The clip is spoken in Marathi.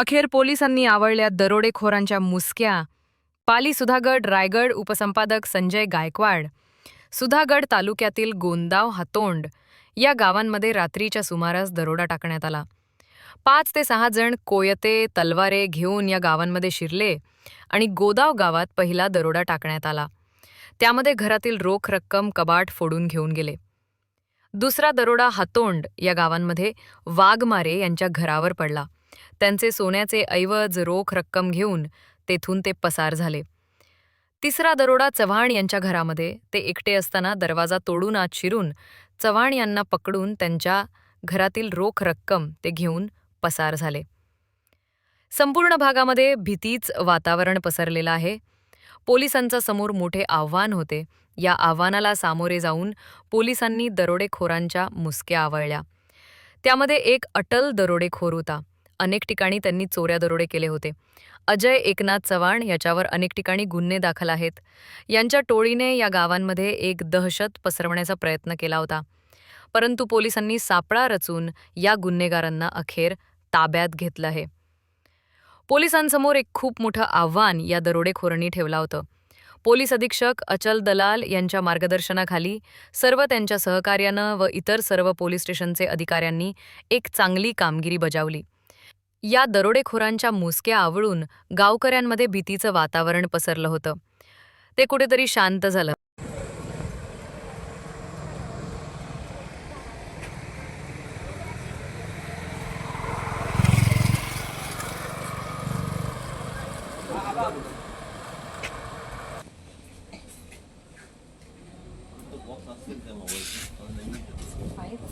अखेर पोलिसांनी आवळल्या दरोडेखोरांच्या मुसक्या. पाली सुधागड रायगड उपसंपादक संजय गायकवाड. सुधागड तालुक्यातील गोंदाव हातोंड या गावांमध्ये रात्रीच्या सुमारास दरोडा टाकण्यात आला. पाच ते सहा जण कोयते तलवारे घेऊन या गावांमध्ये शिरले आणि गोदाव गावात पहिला दरोडा टाकण्यात आला. त्यामध्ये घरातील रोख रक्कम कबाट फोडून घेऊन गेले. दुसरा दरोडा हातोंड या गावांमध्ये वाघमारे यांच्या घरावर पडला. त्यांचे सोन्याचे ऐवज रोख रक्कम घेऊन तेथून ते पसार झाले. तिसरा दरोडा चव्हाण यांच्या घरामध्ये ते एकटे असताना दरवाजा तोडून आत शिरून चव्हाण यांना पकडून त्यांच्या घरातील रोख रक्कम ते घेऊन पसार झाले. संपूर्ण भागामध्ये भीतीच वातावरण पसरलेलं आहे. पोलिसांचा समोर मोठे आव्हान होते. या आव्हानाला सामोरे जाऊन पोलिसांनी दरोडेखोरांच्या मुसक्या आवळल्या. त्यामध्ये एक अटल दरोडेखोर होता. अनेक ठिकाणी त्यांनी चोऱ्या दरोडे केले होते. अजय एकनाथ चव्हाण याच्यावर अनेक ठिकाणी गुन्हे दाखल आहेत. यांच्या टोळीने या गावांमध्ये एक दहशत पसरवण्याचा प्रयत्न केला होता. परंतु पोलिसांनी सापळा रचून या गुन्हेगारांना अखेर ताब्यात घेतलं आहे. पोलिसांसमोर एक खूप मोठं आव्हान या दरोडेखोरांनी ठेवलं होतं. पोलीस अधीक्षक अचल दलाल यांच्या मार्गदर्शनाखाली सर्व त्यांच्या सहकार्यानं व इतर सर्व पोलीस स्टेशनचे अधिकाऱ्यांनी एक चांगली कामगिरी बजावली. या दरोडेखोरांच्या मुसक्या आवळून गावकऱ्यांमध्ये भीतीचं वातावरण पसरलं होतं ते कुठेतरी शांत झालं Five.